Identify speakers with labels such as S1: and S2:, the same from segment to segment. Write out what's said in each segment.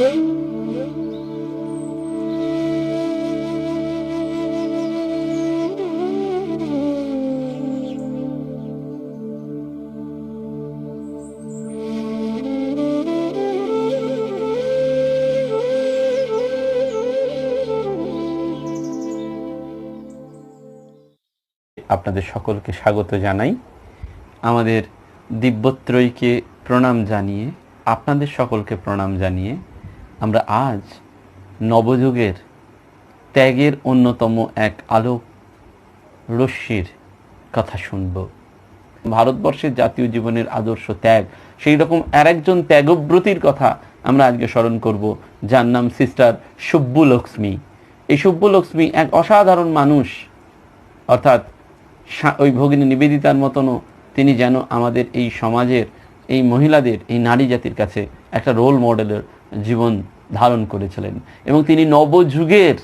S1: আপনাদের সকলকে স্বাগত জানাই। আমাদের দিব্যত্রয়ীকে প্রণাম জানিয়ে আপনাদের সকলকে প্রণাম জানিয়ে আমরা আজ নবযুগের ত্যাগের অন্যতম এক আলোক রশ্মির কথা শুনব। ভারতবর্ষের জাতীয় জীবনের আদর্শ ত্যাগ, সেই রকম আরেকজন ত্যাগব্রতীর কথা আমরা আজকে স্মরণ করব, যার নাম সিস্টার সুব্বু এই সুব্বু এক অসাধারণ মানুষ, অর্থাৎ ওই ভগিনী নিবেদিতার মতনও তিনি যেন আমাদের এই সমাজের, এই মহিলাদের, এই নারী জাতির কাছে একটা রোল মডেলের জীবন ধারণ করেছিলেন এবং তিনি নবযুগের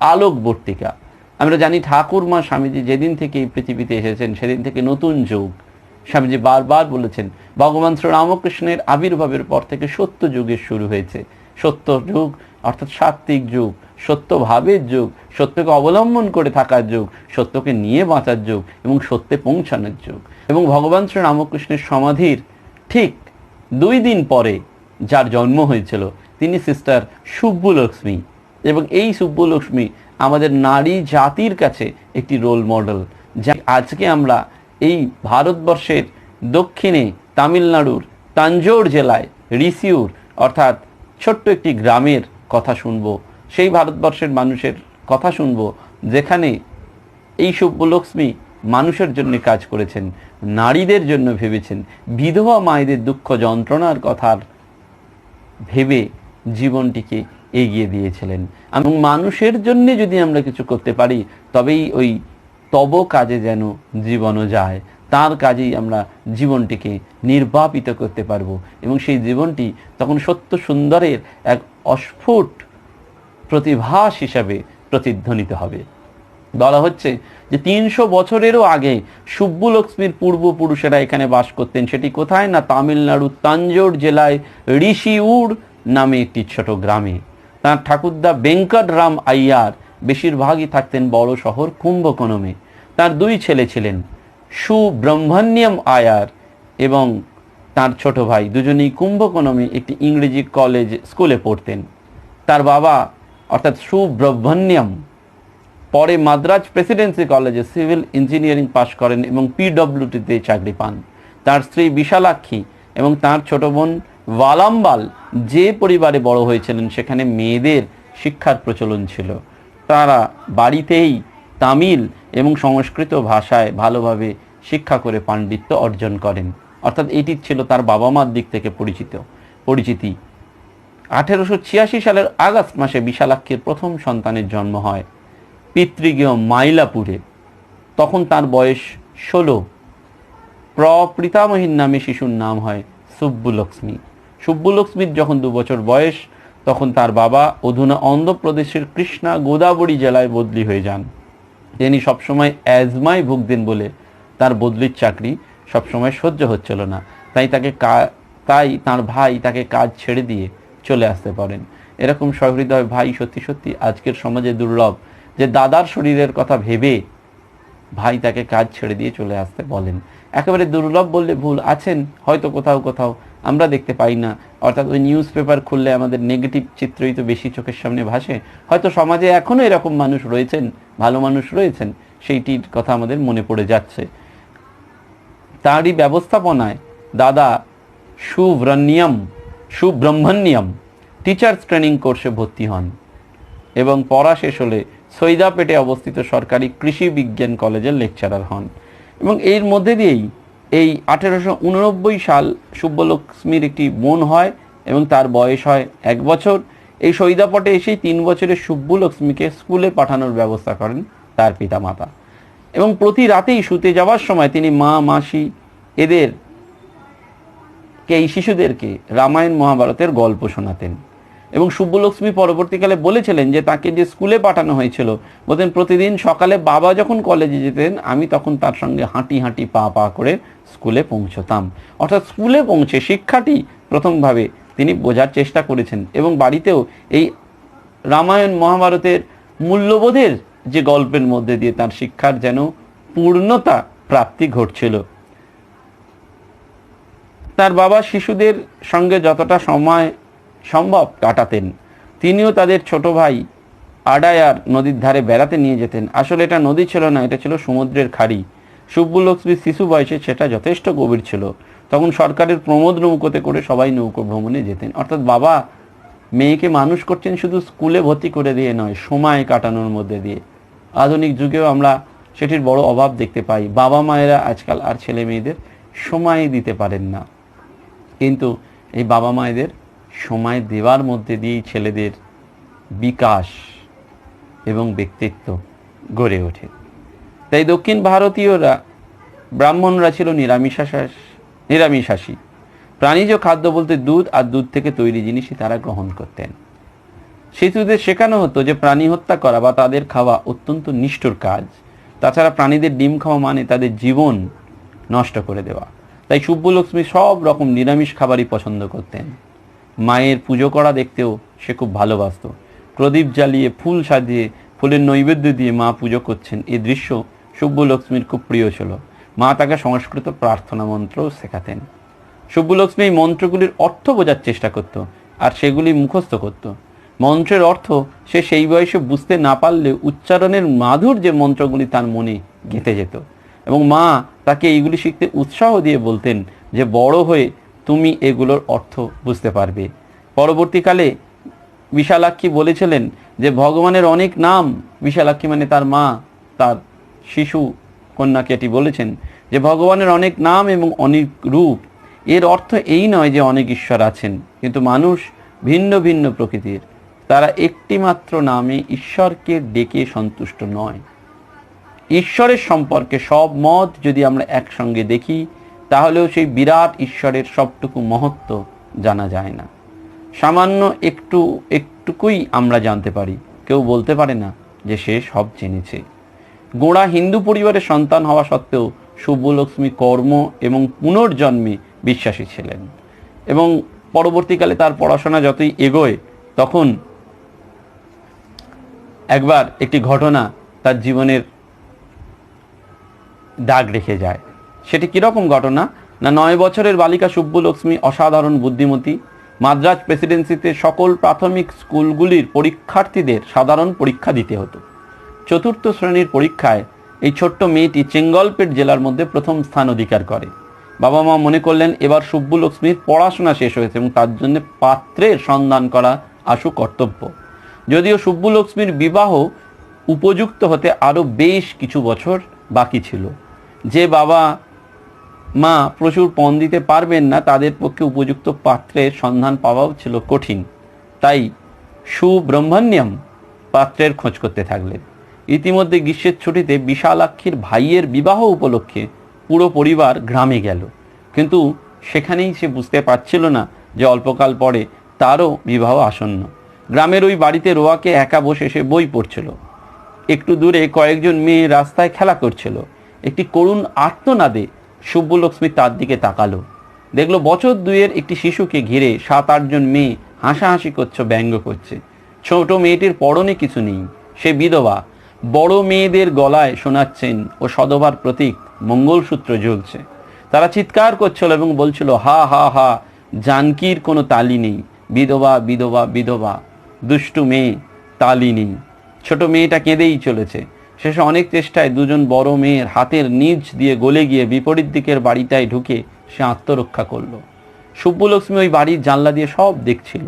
S1: আলোকবর্তিকা আমরা জানি ঠাকুর মা স্বামীজি যেদিন থেকে এই পৃথিবীতে এসেছেন, সেদিন থেকে নতুন যুগ। স্বামীজি বারবার বলেছেন, ভগবান শ্রী রামকৃষ্ণের আবির্ভাবের পর থেকে সত্য যুগের শুরু হয়েছে। সত্য যুগ অর্থাৎ সাত্ত্বিক যুগ সত্য ভাবের যুগ, সত্যকে অবলম্বন করে থাকার যুগ, সত্যকে নিয়ে বাঁচার যুগ এবং সত্যে পৌঁছানোর যুগ। এবং ভগবান শ্রী রামকৃষ্ণের সমাধির ঠিক দুই দিন পরে যার জন্ম হয়েছিল, তিনি সিস্টার সুব্বু লক্ষ্মী এবং এই সুব্বু লক্ষ্মী আমাদের নারী জাতির কাছে একটি রোল মডেল যা আজকে আমরা এই ভারতবর্ষের দক্ষিণে তামিলনাড়ুর তাঞ্জোর জেলায় রিসিউর, অর্থাৎ ছোট্ট একটি গ্রামের কথা শুনব, সেই ভারতবর্ষের মানুষের কথা শুনব, যেখানে এই সুব্বলক্ষ্মী মানুষের জন্য কাজ করেছেন, নারীদের জন্য ভেবেছেন, বিধবা মায়েদের দুঃখ যন্ত্রণার কথার ভেবে জীবনটিকে এগিয়ে দিয়েছিলেন। এবং মানুষের জন্য যদি আমরা কিছু করতে পারি, তবেই ওই তব কাজে যেন জীবনও যায়। তার কাজেই আমরা জীবনটিকে নির্বাপিত করতে পারব। এবং সেই জীবনটি তখন সত্য সুন্দরের এক অস্ফুট প্রতিভাস হিসাবে প্রতিধ্বনিত হবে। বলা হচ্ছে যে তিনশো বছরেরও আগে সুব্বু লক্ষ্মীর পূর্বপুরুষেরা এখানে বাস করতেন। সেটি কোথায়? না তামিলনাড়ুর তাঞ্জোর জেলায় ঋষিউর নামে একটি ছোট গ্রামে। তাঁর ঠাকুরদা বেঙ্কটরাম আইয়ার বেশিরভাগই থাকতেন বড় শহর কুম্ভকোণমে। তার দুই ছেলে ছিলেন সুব্রহ্মণ্যম আয়ার এবং তার ছোট ভাই। দুজনেই কুম্ভকোণমে একটি ইংরেজি কলেজ স্কুলে পড়তেন। তার বাবা অর্থাৎ সুব্রহ্মণ্যম পরে মাদ্রাজ প্রেসিডেন্সি কলেজে সিভিল ইঞ্জিনিয়ারিং পাশ করেন এবং পিডব্লিউটিতে চাকরি পান। তার স্ত্রী বিশালাক্ষী এবং তার ছোট বোন ওয়ালাম্বাল যে পরিবারে বড় হয়েছিলেন, সেখানে মেয়েদের শিক্ষার প্রচলন ছিল। তারা বাড়িতেই তামিল এবং সংস্কৃত ভাষায় ভালোভাবে শিক্ষা করে পাণ্ডিত্য অর্জন করেন। অর্থাৎ এটি ছিল তার বাবা মার দিক থেকে পরিচিত, পরিচিতি। আঠেরোশো ছিয়াশি সালের আগস্ট মাসে বিশালাক্ষীর প্রথম সন্তানের জন্ম হয় পিতৃগৃহ মাইলাপুরে, তখন তার বয়স ষোলো। প্রপ্রীতামহীর নামে শিশুর নাম হয় সুব্বুলক্ষ্মী। সুব্বুলক্ষ্মীর যখন দু বছর বয়স, তখন তার বাবা অধুনা অন্ধ্রপ্রদেশের কৃষ্ণা গোদাবরী জেলায় বদলি হয়ে যান। তিনি সবসময় অ্যাজমায় ভুগতেন বলে তার বদলির চাকরি সবসময় সহ্য হচ্ছিল না। তাই তাকে তাই তার ভাই তাকে কাজ ছেড়ে দিয়ে চলে আসতে পারেন। এরকম সহৃদয় ভাই সত্যি সত্যি আজকের সমাজে দুর্লভ। যে দাদার শরীরের কথা ভেবে ভাই তাকে কাজ ছেড়ে দিয়ে চলে আসতে বলেন। একেবারে দুর্লভ বললে ভুল আছেন, হয়তো কোথাও কোথাও, আমরা দেখতে পাই না। অর্থাৎ ওই নিউজ পেপার খুললে আমাদের নেগেটিভ চিত্রই তো বেশি চোখের সামনে ভাসে। হয়তো সমাজে এখনও এরকম মানুষ রয়েছেন, ভালো মানুষ রয়েছেন, সেইটির কথা আমাদের মনে পড়ে যাচ্ছে। তারই ব্যবস্থাপনায় দাদা সুব্রহ্মণ্যম সুব্রহ্মণ্যম টিচার্স ট্রেনিং কোর্সে ভর্তি হন এবং পড়া শেষ হলে সৈদাপেটে অবস্থিত সরকারি কৃষি বিজ্ঞান কলেজের লেকচারার হন এবং এর মধ্যে দিয়েই এই আঠেরোশো উননব্বই সাল সুব্বলক্ষ্মীর একটি বোন হয় এবং তার বয়স হয় এক বছর। এই সৈদাপটে এসেই তিন বছরের সুব্বুলক্ষ্মীকে স্কুলে পাঠানোর ব্যবস্থা করেন তার পিতামাতা এবং প্রতি রাতেই শুতে যাওয়ার সময় তিনি মা, মাসি এদের এই শিশুদেরকে রামায়ণ মহাভারতের গল্প শোনাতেন। এবং সুব্বলক্ষ্মী পরবর্তীকালে বলেছিলেন যে তাকে যে স্কুলে পাঠানো হয়েছিল বলতেন প্রতিদিন সকালে বাবা যখন কলেজে যেতেন, আমি তখন তার সঙ্গে হাঁটি হাঁটি পা পা করে স্কুলে পৌঁছতাম। অর্থাৎ স্কুলে পৌঁছে শিক্ষাটি প্রথমভাবে তিনি বোঝার চেষ্টা করেছেন এবং বাড়িতেও এই রামায়ণ মহাভারতের মূল্যবোধের যে গল্পের মধ্যে দিয়ে তার শিক্ষার যেন পূর্ণতা প্রাপ্তি ঘটছিল। তার বাবা শিশুদের সঙ্গে যতটা সময় সম্ভব কাটাতেন। তিনিও তাদের ছোট ভাই আডায়ার নদীর ধারে বেড়াতে নিয়ে যেতেন। আসলে এটা নদী ছিল না, এটা ছিল সমুদ্রের খাড়ি। সুব্বুলক্ষ্মীর শিশু বয়সে সেটা যথেষ্ট গভীর ছিল। তখন সরকারের প্রমোদ নৌকোতে করে সবাই নৌকো ভ্রমণে যেতেন। অর্থাৎ বাবা মেয়েকে মানুষ করছেন শুধু স্কুলে ভর্তি করে দিয়ে নয়, সময় কাটানোর মধ্যে দিয়ে। আধুনিক যুগেও আমরা সেটির বড় অভাব দেখতে পাই। বাবা মায়েরা আজকাল আর ছেলে মেয়েদের সময় দিতে পারেন না। কিন্তু এই বাবা মায়েদের সময় দেওয়ার মধ্যে দিয়েই ছেলেদের বিকাশ এবং ব্যক্তিত্ব গড়ে ওঠে। তাই দক্ষিণ ভারতীয়রা ব্রাহ্মণরা ছিল নিরামিষাশাস নিরামিষাসী প্রাণীজ খাদ্য বলতে দুধ আর দুধ থেকে তৈরি জিনিসই তারা গ্রহণ করতেন। শিশুদের শেখানো হতো যে প্রাণী হত্যা করা বা তাদের খাওয়া অত্যন্ত নিষ্ঠুর কাজ। তাছাড়া প্রাণীদের ডিম খাওয়া মানে তাদের জীবন নষ্ট করে দেওয়া। তাই সুব্বলক্ষ্মী সব রকম নিরামিষ খাবারই পছন্দ করতেন। মায়ের পুজো করা দেখতেও সে খুব ভালোবাসতো। প্রদীপ জ্বালিয়ে, ফুল সাজিয়ে, ফুলের নৈবেদ্য দিয়ে মা পুজো করছেন। এই দৃশ্য সুব্বলক্ষ্মীর খুব প্রিয় ছিল। মা তাকে সংস্কৃত প্রার্থনা মন্ত্রও শেখাতেন। সুব্বলক্ষ্মী এই মন্ত্রগুলির অর্থ বোঝার চেষ্টা করত আর সেগুলি মুখস্থ করত। মন্ত্রের অর্থ সে সেই বয়সে বুঝতে না পারলে উচ্চারণের মাধুর যে মন্ত্রগুলি তার মনে গেঁথে যেত। এবং মা তাকে এইগুলি শিখতে উৎসাহ দিয়ে বলতেন যে বড় হয়ে তুমি এগুলোর অর্থ বুঝতে পারবে। পরবর্তীকালে বিশালাক্ষী বলেছিলেন যে, ভগবানের অনেক নাম, বিশালাক্ষী মানে তার মা, তার শিশু কন্যাকে এটি বলেছেন যে, ভগবানের অনেক নাম এবং অনেক রূপ, এর অর্থ এই নয় যে অনেক ঈশ্বর আছেন, কিন্তু মানুষ ভিন্ন ভিন্ন প্রকৃতির। তারা একটিমাত্র নামে ঈশ্বরকে ডেকে সন্তুষ্ট নয়। ঈশ্বরের সম্পর্কে সব মত যদি আমরা একসঙ্গে দেখি তাহলেও সেই বিরাট ঈশ্বরের সবটুকু মহত্ব জানা যায় না। সামান্য একটু, একটুকুই আমরা জানতে পারি। কেউ বলতে পারে না যে সে সব জেনেছে। গোড়া হিন্দু পরিবারের সন্তান হওয়া সত্ত্বেও শুভলক্ষ্মী কর্ম এবং পুনর্জন্মে বিশ্বাসী ছিলেন এবং পরবর্তীকালে তার পড়াশোনা যতই এগোয়, তখন একবার একটি ঘটনা তার জীবনের দাগ রেখে যায়। সেটি কীরকম ঘটনা? না নয় বছরের বালিকা সুব্বলক্ষ্মী অসাধারণ বুদ্ধিমতী, মাদ্রাজ প্রেসিডেন্সিতে সকল প্রাথমিক স্কুলগুলির পরীক্ষার্থীদের সাধারণ পরীক্ষা দিতে হতো। চতুর্থ শ্রেণির পরীক্ষায় এই ছোট্ট মেয়েটি চেঙ্গলপেট জেলার মধ্যে প্রথম স্থান অধিকার করে। বাবা মা মনে করলেন, এবার সুব্বুলক্ষ্মীর পড়াশোনা শেষ হয়েছে এবং তার জন্য পাত্রের সন্ধান করা আশু কর্তব্য। যদিও সুব্বুলক্ষ্মীর বিবাহ উপযুক্ত হতে আরও বেশ কিছু বছর বাকি ছিল। যে বাবা মা প্রচুর পণ দিতে পারবেন না, তাদের পক্ষে উপযুক্ত পাত্রের সন্ধান পাওয়াও ছিল কঠিন। তাই সুব্রহ্মণ্যম পাত্রের খোঁজ করতে থাকলেন। ইতিমধ্যে গ্রীষ্মের ছুটিতে বিশালাক্ষীর ভাইয়ের বিবাহ উপলক্ষে পুরো পরিবার গ্রামে গেল। কিন্তু সেখানেই সে বুঝতে পারছিল না যে অল্পকাল পরে তারও বিবাহ আসন্ন। গ্রামের ওই বাড়িতে রোয়াকে একা বসে সে বই পড়ছিল। একটু দূরে কয়েকজন মেয়ে রাস্তায় খেলা করছিল। একটি করুণ আর্তনাদে সুব্বলক্ষ্মী তার দিকে তাকালো। দেখল বছর দুইয়ের একটি শিশুকে ঘিরে সাত আটজন মেয়ে হাসাহাসি করছে, ব্যঙ্গ করছে। ছোট মেয়েটির পরনে কিছু নেই। সে বিধবা। বড় মেয়েদের গলায় শোনাচ্ছেন ও সদবার প্রতীক, মঙ্গলসূত্র ঝুলছে তারা চিৎকার করছিল এবং বলছিল, হা হা হা, জানকির কোনো তালি নেই। বিধবা বিধবা বিধবা। দুষ্টু মেয়ে, তালি নেই। ছোট মেয়েটা কেঁদেই চলেছে। শেষে অনেক চেষ্টায় দুজন বড় মেয়ের হাতের নিচ দিয়ে গলে গিয়ে বিপরীত দিকের বাড়িটায় ঢুকে সে আত্মরক্ষা করল। সুব্বলক্ষ্মী ওই বাড়ির জানলা দিয়ে সব দেখছিল।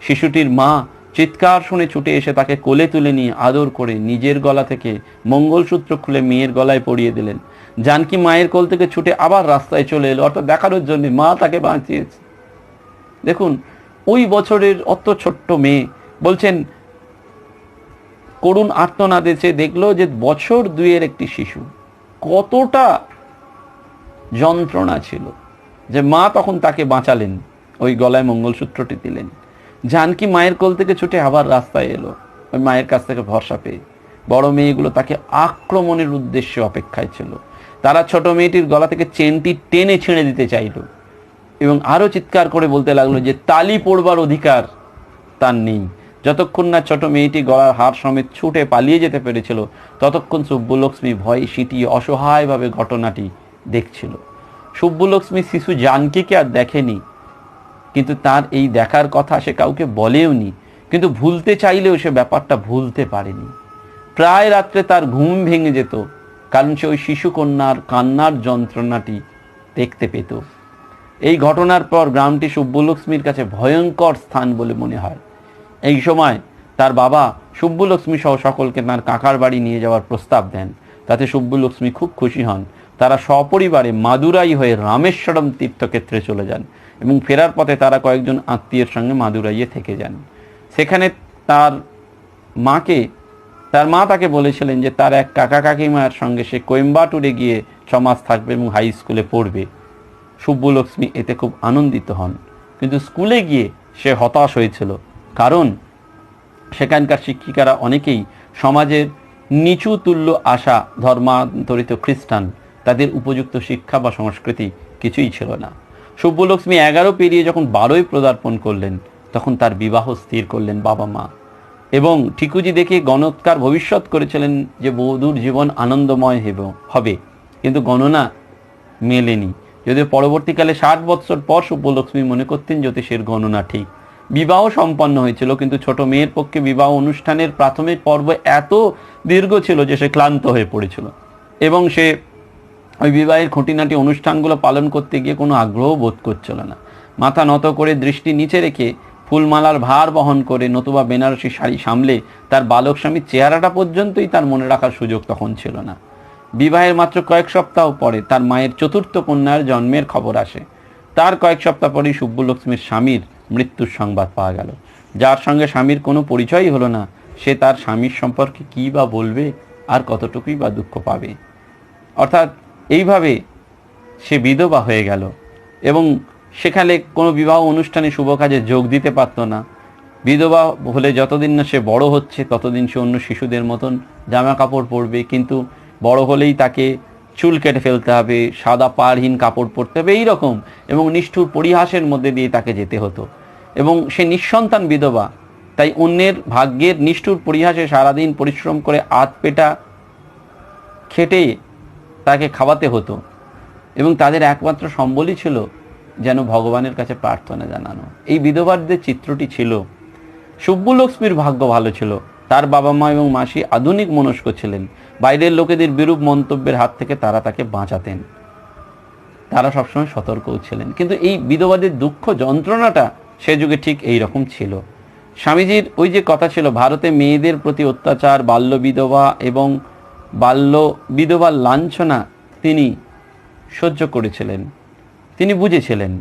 S1: শিশুটির মা চিৎকার শুনে ছুটে এসে তাকে কোলে তুলে নিয়ে আদর করে নিজের গলা থেকে মঙ্গলসূত্র খুলে মেয়ের গলায় পরিয়ে দিলেন। জানকি মায়ের কোল থেকে ছুটে আবার রাস্তায় চলে এলো, অর্থাৎ দেখানোর জন্য মা তাকে বাঁচিয়েছে। দেখুন, ওই বছরের অত ছোট্ট মেয়ে, বলছেন করুণ আর্তনাদে সে দেখল যে বছর দুইয়ের একটি শিশু। কতটা যন্ত্রণা ছিল যে মা তখন তাকে বাঁচালেন, ওই গলায় মঙ্গলসূত্রটি দিলেন। জানকি মায়ের কোল থেকে ছুটে আবার রাস্তায় এলো, ওই মায়ের কাছ থেকে ভরসা পেয়ে। বড় মেয়েগুলো তাকে আক্রমণের উদ্দেশ্যে অপেক্ষায় ছিল। তারা ছোট মেয়েটির গলা থেকে চেনটি টেনে ছিঁড়ে দিতে চাইল এবং আরও চিৎকার করে বলতে লাগল যে, তালি পড়বার অধিকার তার নেই। যতক্ষণ না ছোট মেয়েটি গলার হার সমেত ছুটে পালিয়ে যেতে পেরেছিল, ততক্ষণ সুব্বলক্ষ্মী ভয়ে সিটিয়ে অসহায়ভাবে ঘটনাটি দেখছিল। সুব্বলক্ষ্মী শিশু জানকীকে আর দেখেনি, কিন্তু তার এই দেখার কথা সে কাউকে বলেওনি, কিন্তু ভুলতে চাইলেও সে ব্যাপারটা ভুলতে পারেনি। প্রায় রাত্রে তার ঘুম ভেঙে যেত, কারণ সে ওই শিশু কন্যার কান্নার যন্ত্রণাটি দেখতে পেত। এই ঘটনার পর গ্রামটি সুব্বলক্ষ্মীর কাছে ভয়ঙ্কর স্থান বলে মনে হয়। এই সময় তার বাবা সুব্বলক্ষ্মী সহ সকলকে তার কাকার বাড়ি নিয়ে যাওয়ার প্রস্তাব দেন। তাতে সুব্বলক্ষ্মী খুব খুশি হন। তারা সপরিবারে মাদুরাই হয়ে রামেশ্বরম তীর্থক্ষেত্রে চলে যান এবং ফেরার পথে তারা কয়েকজন আত্মীয়ের সঙ্গে মাদুরাইয়ে থেকে যান। সেখানে তার মাকে, তার মা তাকে বলেছিলেন যে তার এক কাকা কাকিমার সঙ্গে সে কোয়েম্বাটুরে গিয়ে ছমাস থাকবে এবং হাই স্কুলে পড়বে। সুব্বলক্ষ্মী এতে খুব আনন্দিত হন। কিন্তু স্কুলে গিয়ে সে হতাশ হয়েছিল। কারণ সেখানকার শিক্ষিকারা অনেকেই সমাজের নিচু তুল্য আশা, ধর্মান্তরিত খ্রিস্টান, তাদের উপযুক্ত শিক্ষা বা সংস্কৃতি কিছুই ছিল না। সুব্বলক্ষ্মী এগারো পেরিয়ে যখন বারোই পদার্পণ করলেন, তখন তার বিবাহ স্থির করলেন বাবা মা। এবং ঠিকুজি দেখে গণৎকার ভবিষ্যৎ করেছিলেন যে বৌদুর জীবন আনন্দময় হেব- হবে। কিন্তু গণনা মেলেনি। যদিও পরবর্তীকালে ষাট বৎসর পর সুব্বলক্ষ্মী মনে করতেন জ্যোতিষের গণনা ঠিক। বিবাহ সম্পন্ন হয়েছিল, কিন্তু ছোট মেয়ের পক্ষে বিবাহ অনুষ্ঠানের প্রাথমিক পর্ব এত দীর্ঘ ছিল যে সে ক্লান্ত হয়ে পড়েছিল। এবং সে ওই বিবাহের খুঁটিনাটি অনুষ্ঠানগুলো পালন করতে গিয়ে কোনো আগ্রহ বোধ করছিল না। মাথা নত করে দৃষ্টি নিচে রেখে ফুলমালার ভার বহন করে নতুবা বেনারসি শাড়ি সামলে তার বালক স্বামীর চেহারাটা পর্যন্তই তার মনে রাখার সুযোগ তখন ছিল না। বিবাহের মাত্র কয়েক সপ্তাহ পরে তার মায়ের চতুর্থ কন্যার জন্মের খবর আসে। তার কয়েক সপ্তাহ পরেই সুব্বলক্ষ্মীর স্বামীর মৃত্যুর সংবাদ পাওয়া গেল। যার সঙ্গে স্বামীর কোনো পরিচয়ই হলো না, সে তার স্বামীর সম্পর্কে কী বা বলবে, আর কতটুকুই বা দুঃখ পাবে। অর্থাৎ এইভাবে সে বিধবা হয়ে গেল এবং সেখানে কোনো বিবাহ অনুষ্ঠানে শুভ কাজে যোগ দিতে পারতো না। বিধবা হলে যতদিন না সে বড় হচ্ছে, ততদিন সে অন্য শিশুদের মতন জামা কাপড় পরবে, কিন্তু বড় হলেই তাকে চুল কেটে ফেলতে হবে, সাদা পাড়হীন কাপড় পরতে হবে, এইরকম। এবং নিষ্ঠুর পরিহাসের মধ্যে দিয়ে তাকে যেতে হতো। এবং সে নিঃসন্তান বিধবা, তাই অন্যের ভাগ্যের নিষ্ঠুর পরিহাসে সারাদিন পরিশ্রম করে আত পেটা খেটে তাকে খাওয়াতে হতো। এবং তাদের একমাত্র সম্বলই ছিল যেন ভগবানের কাছে প্রার্থনা জানানো। এই বিধবাদের চিত্রটি ছিল। সুব্বলক্ষ্মীর ভাগ্য ভালো ছিল। তার বাবা মা এবং মাসি আধুনিক মনস্ক ছিলেন। বাইরের লোকেদের বিরূপ মন্তব্যের হাত থেকে তারা তাকে বাঁচাতেন। তারা সবসময় সতর্কও ছিলেন। কিন্তু এই বিধবাদের দুঃখ যন্ত্রণাটা সে যুগে ঠিক এই রকম ছিল। স্বামীজির ওই যে কথা ছিল, ভারতে মেয়েদের প্রতি অত্যাচার, বাল্য বিধবা এবং বাল্য বিধবার লাঞ্ছনা তিনি সহ্য করেছিলেন। তিনি বুঝেছিলেন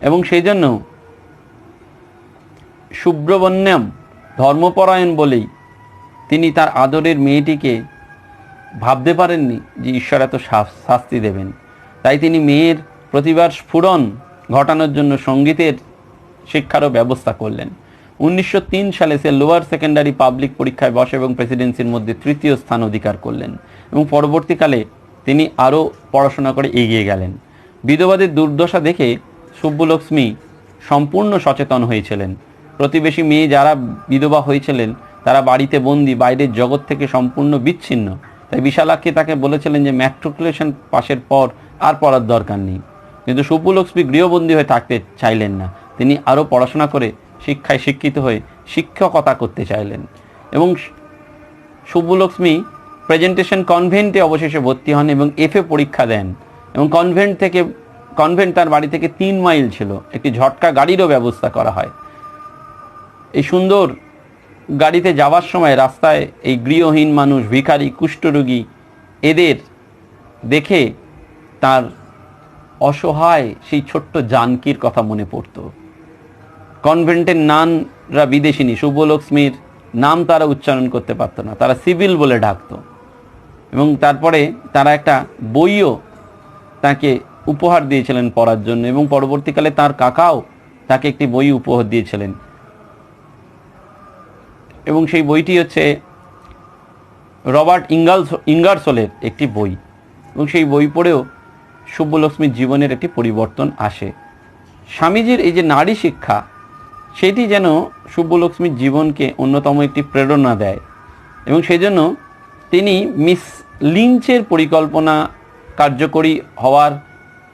S1: এবং সেই জন্য শুভ্রবন্যাম ধর্মপরায়ণ বলেই তিনি তার আদরের মেয়েটিকে ভাবতে পারেননি যে ঈশ্বর এত শাস- শাস্তি দেবেন। তাই তিনি মেয়ের প্রতিবার স্ফুরণ ঘটানোর জন্য সঙ্গীতের শিক্ষারও ব্যবস্থা করলেন। উনিশশো তিন সালে সে লোয়ার সেকেন্ডারি পাবলিক পরীক্ষায় বসে এবং প্রেসিডেন্সির মধ্যে তৃতীয় স্থান অধিকার করলেন এবং পরবর্তীকালে তিনি আরও পড়াশোনা করে এগিয়ে গেলেন। বিধবাদের দুর্দশা দেখে সুব্বলক্ষ্মী সম্পূর্ণ সচেতন হয়েছিলেন। প্রতিবেশী মেয়ে যারা বিধবা হয়েছিলেন, তারা বাড়িতে বন্দি, বাইরের জগৎ থেকে সম্পূর্ণ বিচ্ছিন্ন। তাই বিশালাক্ষী তাকে বলেছিলেন যে, ম্যাট্রিকুলেশন পাশের পর আর পড়ার দরকার নেই। কিন্তু সুব্বলক্ষ্মী গৃহবন্দী হয়ে থাকতে চাইলেন না। তিনি আরও পড়াশোনা করে শিক্ষায় শিক্ষিত হয়ে শিক্ষকতা করতে চাইলেন। এবং সুব্বলক্ষ্মী প্রেজেন্টেশন কনভেন্টে অবশেষে ভর্তি হন এবং এফএ পরীক্ষা দেন। এবং কনভেন্ট থেকে কনভেন্ট তার বাড়ি থেকে তিন মাইল ছিল। একটি ঝটকা গাড়িরও ব্যবস্থা করা হয়। এই সুন্দর গাড়িতে যাওয়ার সময় রাস্তায় এই গৃহহীন মানুষ, ভিখারি, কুষ্ঠরোগী এদের দেখে তার অসহায় সেই ছোট্ট জানকীর কথা মনে পড়তো। কনভেন্টের নানরা বিদেশিনী শুভলক্ষ্মীর নাম তারা উচ্চারণ করতে পারতো না। তারা সিভিল বলে ডাকতো এবং তারপরে তারা একটা বইও তাকে উপহার দিয়েছিলেন পড়ার জন্য এবং পরবর্তীকালে তার কাকাও তাকে একটি বই উপহার দিয়েছিলেন। এবং সেই বইটি হচ্ছে রবার্ট ইঙ্গালস, ইঙ্গারসোলের একটি বই। এবং সেই বই পড়েও শুভলক্ষ্মীর জীবনের একটি পরিবর্তন আসে। স্বামীজির এই যে নারী শিক্ষা, সেটি যেন শুভলক্ষ্মীর জীবনকে অন্যতম একটি প্রেরণা দেয়। এবং সেই জন্য তিনি মিস লিঞ্চের পরিকল্পনা কার্যকরী হওয়ার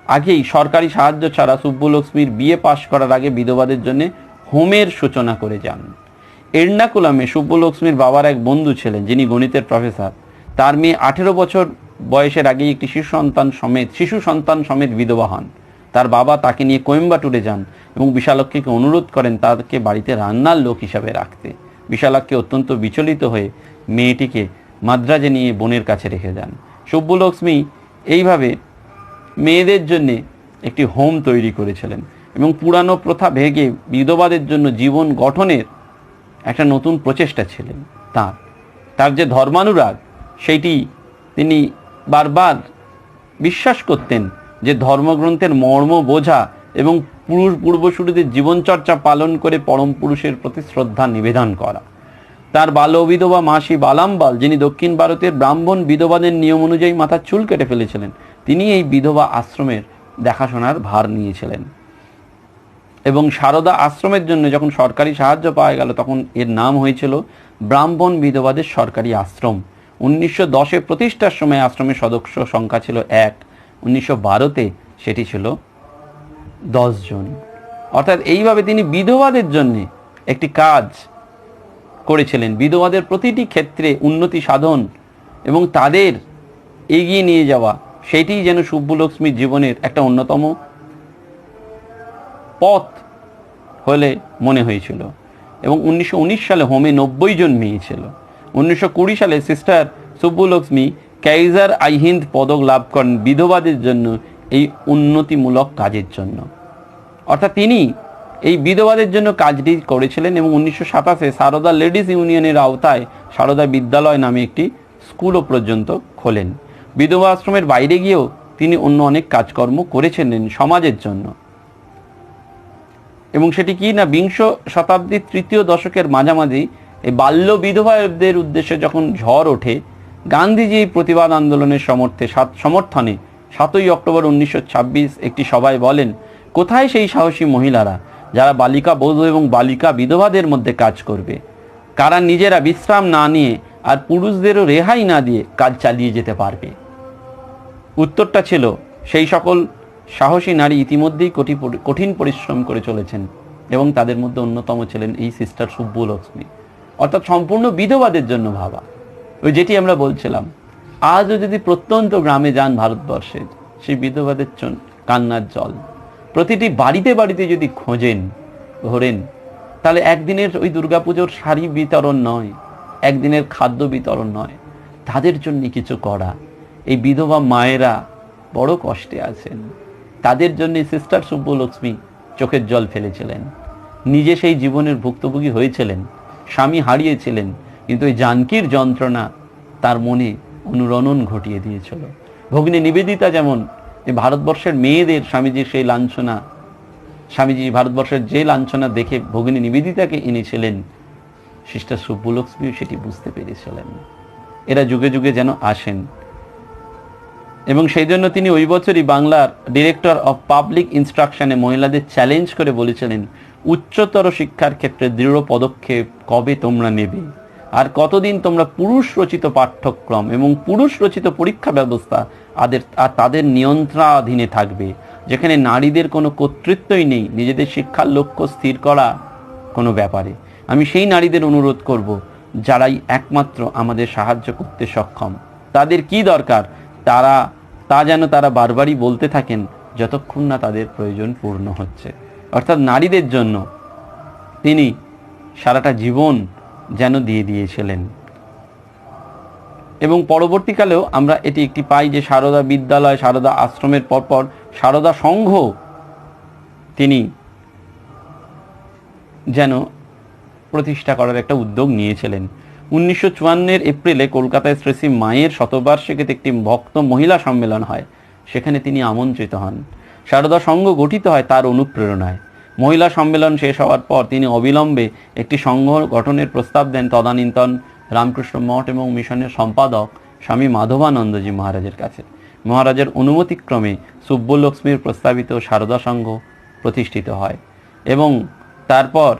S1: আগেই সরকারি সাহায্য ছাড়া সুব্বলক্ষ্মীর বিয়ে পাশ করার আগে বিধবাদের জন্য হোমের সূচনা করে যান। এর্নাকুলামে সুব্বলক্ষ্মীর বাবার এক বন্ধু ছিলেন, যিনি গণিতের প্রফেসর। তার মেয়ে আঠেরো বছর বয়সের আগেই একটি শিশু সন্তান সমেত, শিশু সন্তান সমেত বিধবা হন। তার বাবা তাকে নিয়ে কোয়েম্বাটুরে যান এবং বিশালক্ষীকে অনুরোধ করেন তাকে বাড়িতে রান্নার লোক হিসাবে রাখতে। বিশালাক্ষী অত্যন্ত বিচলিত হয়ে মেয়েটিকে মাদ্রাজে নিয়ে বোনের কাছে রেখে যান। সুব্বলক্ষ্মী এইভাবে মেয়েদের জন্যে একটি হোম তৈরি করেছিলেন এবং পুরানো প্রথা ভেঙে বিধবাদের জন্য জীবন গঠনের একটা নতুন প্রচেষ্টা ছিলেন তার। তার যে ধর্মানুরাগ, সেইটি তিনি বারবার বিশ্বাস করতেন যে ধর্মগ্রন্থের মর্ম বোঝা এবং পুরুষ পূর্বসূরীদের জীবনচর্চা পালন করে পরম পুরুষের প্রতি শ্রদ্ধা নিবেদন করা। তার বাল্য বিধবা মাসি বালাম্বাল, যিনি দক্ষিণ ভারতের ব্রাহ্মণ বিধবাদের নিয়ম অনুযায়ী মাথার চুল কেটে ফেলেছিলেন, তিনি এই বিধবা আশ্রমের দেখাশোনার ভার নিয়েছিলেন। এবং সারদা আশ্রমের জন্য যখন সরকারি সাহায্য পাওয়া গেল, তখন এর নাম হয়েছিল ব্রাহ্মণ বিধবাদের সরকারি আশ্রম। উনিশশো দশে প্রতিষ্ঠার সময় আশ্রমের সদস্য সংখ্যা ছিল এক। উনিশশো বারোতে সেটি ছিল জন। অর্থাৎ এইভাবে তিনি বিধবাদের জন্য একটি কাজ করেছিলেন। বিধবাদের প্রতিটি ক্ষেত্রে উন্নতি সাধন এবং তাদের এগিয়ে নিয়ে যাওয়া, সেটিই যেন সুব্বলক্ষ্মীর জীবনের একটা অন্যতম পথ হলে মনে হয়েছিল। এবং উনিশশো উনিশ সালে হোমে নব্বই জন মেয়ে ছিল। উনিশশো কুড়ি সালে সিস্টার সুব্বুলক্ষ্মী কাইজার আইহিন্দ পদক লাভ করেন বিধবাদের জন্য এই উন্নতিমূলক কাজের জন্য। অর্থাৎ তিনি এই বিধবাদের জন্য কাজটি করেছিলেন এবং উনিশশো সাতাশে সারদা লেডিস ইউনিয়নের আওতায় সারদা বিদ্যালয় নামে একটি স্কুলও পর্যন্ত খোলেন। বিধবা আশ্রমের বাইরে গিয়েও তিনি অন্য অনেক কাজকর্ম করেছিলেন সমাজের জন্য। এবং সেটি কি না বিংশ শতাব্দীর তৃতীয় দশকের মাঝামাঝি এই বাল্য বিধবাদের উদ্দেশ্যে যখন ঝড় ওঠে, গান্ধীজি এই প্রতিবাদ আন্দোলনের সমর্থে সমর্থনে সাতই অক্টোবর উনিশশো ছাব্বিশ একটি সভায় বলেন, কোথায় সেই সাহসী মহিলারা যারা বালিকা বৌদ্ধ এবং বালিকা বিধবাদের মধ্যে কাজ করবে? কারা নিজেরা বিশ্রাম না নিয়ে আর পুরুষদেরও রেহাই না দিয়ে কাজ চালিয়ে যেতে পারবে? উত্তরটা ছিল, সেই সকল সাহসী নারী ইতিমধ্যেই কঠিন পরিশ্রম করে চলেছেন এবং তাদের মধ্যে অন্যতম ছিলেন এই সিস্টার সুব্বু লক্ষ্মী। অর্থাৎ সম্পূর্ণ বিধবাদের জন্য ভাবা। ওই যেটি আমরা বলছিলাম, আজও যদি প্রত্যন্ত গ্রামে যান ভারতবর্ষে, সেই বিধবাদের কান্নার জল। প্রতিটি বাড়িতে বাড়িতে যদি খোঁজেন ধরেন তাহলে একদিনের ওই দুর্গাপুজোর শাড়ি বিতরণ নয়, একদিনের খাদ্য বিতরণ নয়। তাদের জন্য কিছু করা। এই বিধবা মায়েরা বড় কষ্টে আছেন। তাদের জন্য সিস্টার সুব্বলক্ষ্মী চোখের জল ফেলেছিলেন। নিজে সেই জীবনের ভুক্তভোগী হয়েছিলেন, স্বামী হারিয়েছিলেন, কিন্তু ওই জানকীর যন্ত্রণা তার মনে অনুরণন ঘটিয়ে দিয়েছিল। ভগ্নী নিবেদিতা যেমন ভারতবর্ষের মেয়েদের স্বামীজির সেই লাঞ্ছনা, স্বামীজি ভারতবর্ষের যে লাঞ্ছনা দেখে ভগ্নী নিবেদিতাকে এনেছিলেন, সিস্টার সুব্বলক্ষ্মীও সেটি বুঝতে পেরেছিলেন। এরা যুগে যুগে যেন আসেন এবং সেই জন্য তিনি ওই বছরই বাংলার ডিরেক্টর অফ পাবলিক ইনস্ট্রাকশনে মহিলাদের চ্যালেঞ্জ করে বলেছিলেন, উচ্চতর শিক্ষার ক্ষেত্রে দৃঢ় পদক্ষেপ কবে তোমরা নেবে? আর কতদিন তোমরা পুরুষ রচিত পাঠ্যক্রম এবং পুরুষ রচিত পরীক্ষা ব্যবস্থা আদের, আর তাদের নিয়ন্ত্রণাধীনে থাকবে? যেখানে নারীদের কোনো কর্তৃত্বই নেই, নিজেদের শিক্ষার লক্ষ্য স্থির করা কোনো ব্যাপারে। আমি সেই নারীদের অনুরোধ করব, যারাই একমাত্র আমাদের সাহায্য করতে সক্ষম, তাদের কি দরকার? তারা, তা যেন তারা বারবারই বলতে থাকেন যতক্ষণ না তাদের প্রয়োজন পূর্ণ হচ্ছে। অর্থাৎ নারীদের জন্য তিনি সারাটা জীবন যেন দিয়ে দিয়েছিলেন। এবং পরবর্তীকালেও আমরা এটি একটি পাই যে সারদা বিদ্যালয়, সারদা আশ্রমের পরপর সারদা সংঘ তিনি যেন প্রতিষ্ঠা করার একটা উদ্যোগ নিয়েছিলেন। উনিশশো চুয়ান্নের এপ্রিলে কলকাতায় শ্রী শ্রী মায়ের শতবার্ষিকীতে একটি ভক্ত মহিলা সম্মেলন হয়। সেখানে তিনি আমন্ত্রিত হন। সারদা সংঘ গঠিত হয় তার অনুপ্রেরণায়। মহিলা সম্মেলন শেষ হওয়ার পর তিনি অবিলম্বে একটি সংঘ গঠনের প্রস্তাব দেন তদানীন্তন রামকৃষ্ণ মঠ এবং মিশনের সম্পাদক স্বামী মাধবানন্দজি মহারাজের কাছে। মহারাজের অনুমতিক্রমে সুব্বলক্ষ্মীর প্রস্তাবিত সারদা সংঘ প্রতিষ্ঠিত হয় এবং তারপর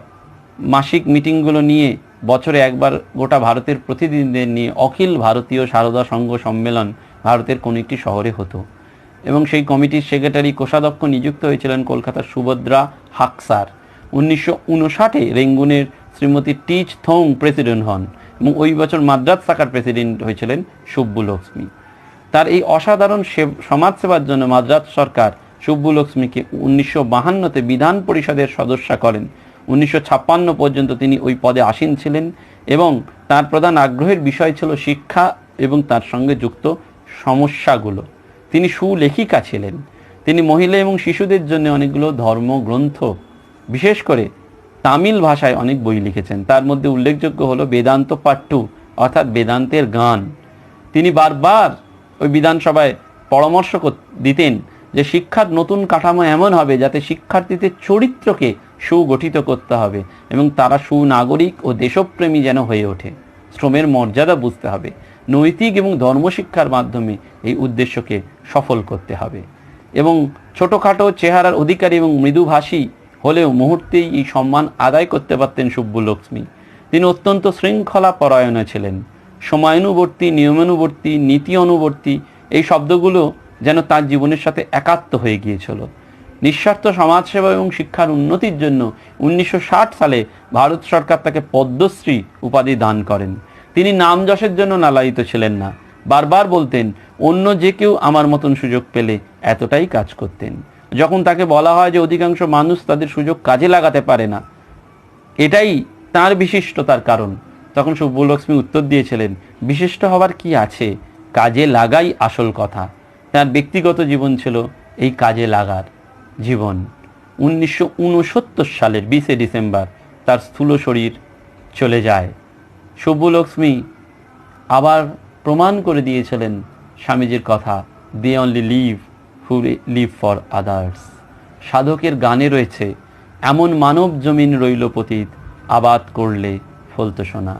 S1: মাসিক মিটিংগুলো নিয়ে বছরে একবার গোটা ভারতের প্রতিনিধিদের নিয়ে অখিল ভারতীয় সারদা সংঘ সম্মেলন ভারতের কোনো একটি শহরে হতো। এবং সেই কমিটির সেক্রেটারি কোষাধ্যক্ষ নিযুক্ত হয়েছিলেন কলকাতার সুভদ্রা হাকসার। উনিশশো উনষাটে রেঙ্গুনের শ্রীমতী টিচ থং প্রেসিডেন্ট হন এবং ওই বছর মাদ্রাজ শাখার প্রেসিডেন্ট হয়েছিলেন সুব্বু লক্ষ্মী তার এই অসাধারণ সেব- সমাজসেবার জন্য মাদ্রাজ সরকার সুব্বু লক্ষ্মীকে উনিশশো বাহান্নতে বিধান পরিষদের সদস্যা করেন। উনিশশো ছাপ্পান্ন পর্যন্ত তিনি ওই পদে আসীন ছিলেন এবং তার প্রধান আগ্রহের বিষয় ছিল শিক্ষা এবং তার সঙ্গে যুক্ত সমস্যাগুলো। তিনি সুলেখিকা ছিলেন। তিনি মহিলা এবং শিশুদের জন্য অনেকগুলো ধর্মগ্রন্থ, বিশেষ করে তামিল ভাষায় অনেক বই লিখেছেন। তার মধ্যে উল্লেখযোগ্য হলো বেদান্ত পাট্টু অর্থাৎ বেদান্তের গান। তিনি বারবার ওই বিধানসভায় পরামর্শ দিতেন যে শিক্ষার নতুন কাঠামো এমন হবে যাতে শিক্ষার্থীদের চরিত্রকে সুগঠিত করতে হবে এবং তারা সুনাগরিক ও দেশপ্রেমী যেন হয়ে ওঠে। শ্রমের মর্যাদা বুঝতে হবে। নৈতিক এবং ধর্মশিক্ষার মাধ্যমে এই উদ্দেশ্যকে সফল করতে হবে। এবং ছোটোখাটো চেহারার অধিকারী এবং মৃদুভাষী হলেও মুহূর্তেই এই সম্মান আদায় করতে পারতেন সুব্বু লক্ষ্মী তিনি অত্যন্ত শৃঙ্খলা পরায়ণে ছিলেন। সময়ানুবর্তী, নিয়মানুবর্তী, নীতি অনুবর্তী এই শব্দগুলো যেন তার জীবনের সাথে একাত্ম হয়ে গিয়েছিল। নিঃস্বার্থ সমাজসেবা এবং শিক্ষার উন্নতির জন্য উনিশশো ষাট সালে ভারত সরকার তাকে পদ্মশ্রী উপাধি দান করেন। তিনি নাম যশের জন্য নালায়িত ছিলেন না। বারবার বলতেন, অন্য যে কেউ আমার মতন সুযোগ পেলে এতটাই কাজ করতেন। যখন তাকে বলা হয় যে অধিকাংশ মানুষ তাদের সুযোগ কাজে লাগাতে পারে না, এটাই তার বিশিষ্টতার কারণ। তখন সুব্বলক্ষ্মী উত্তর দিয়েছিলেন, বিশিষ্ট হবার কি আছে? কাজে লাগাই আসল কথা। তার ব্যক্তিগত জীবন ছিল এই কাজে লাগার। জীবন। উনিশশো উনসত্তর সালের বিশে ডিসেম্বর তার স্থূল শরীর চলে যায়। সুব্বলক্ষ্মী আবার প্রমাণ করে দিয়েছিলেন স্বামীজির কথা they only live who live for others সাধকের গানে রয়েছে, এমন মানব জমিন রইল পতীত, আবাদ করলে ফলতো সোনা।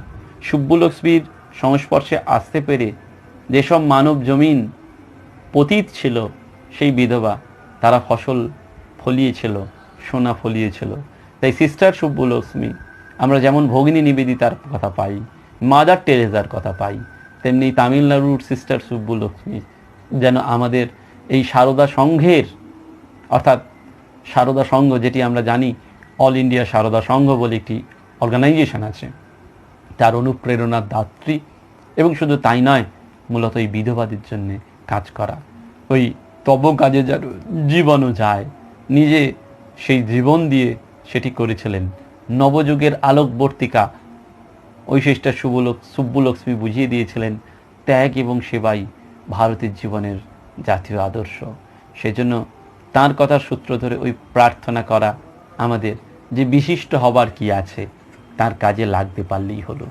S1: সুব্বুলক্ষ্মীর সংস্পর্শে আসতে পেরে যেসব মানব জমিন পতীত ছিল, সেই বিধবা তারা ফসল ফলিয়েছিল, সোনা ফলিয়েছিল। তাই সিস্টার সুব্বুলক্ষ্মী, আমরা যেমন ভগিনী নিবেদিতার কথা পাই মাদার টেরেজার কথা পাই, তেমনি তামিলনাড়ুর সিস্টার সুব্বুলক্ষ্মী যেন আমাদের এই সারদা সংঘের, অর্থাৎ সারদা সংঘ যেটি আমরা জানি অল ইন্ডিয়া সারদা সংঘ বলে একটি অর্গানাইজেশন আছে। তার অনুপ্রেরণার দাত্রী এবং শুধু তাই নয়, মূলত এই বিধবাদের জন্যে কাজ করা। ওই তব কাজে যার জীবনও যায়। নিজে সেই জীবন দিয়ে সেটি করেছিলেন। নবযুগের আলোকবর্তিকা ওই শেষটা শুভলোক সুব্বুলক্ষ্মী বুঝিয়ে দিয়েছিলেন, ত্যাগ এবং সেবাই ভারতের জীবনের জাতীয় আদর্শ। সেজন্য তার কথার সূত্র ধরে ওই প্রার্থনা করা আমাদের যে বিশিষ্ট হবার কি আছে, তার কাজে লাগতে পারলেই হলো।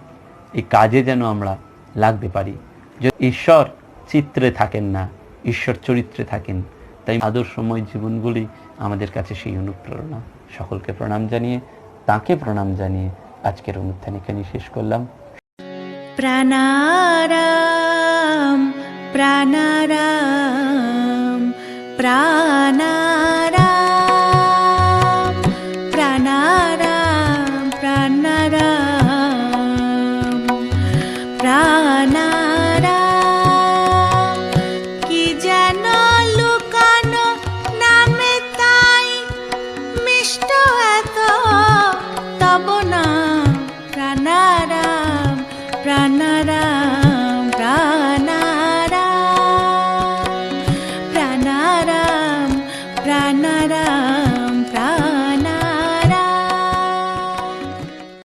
S1: এই কাজে যেন আমরা লাগতে পারি। যে ঈশ্বর চিত্রে থাকেন না, ঈশ্বর চরিত্রে থাকেন, তাই আদর্শময় জীবনগুলি আমাদের কাছে সেই অনুপ্রেরণা। সকলকে প্রণাম জানিয়ে, তাকে প্রণাম জানিয়ে আজকের অনুষ্ঠান এখানে শেষ করলাম।
S2: প্রাণারাম প্রাণারাম প্রাণারাম।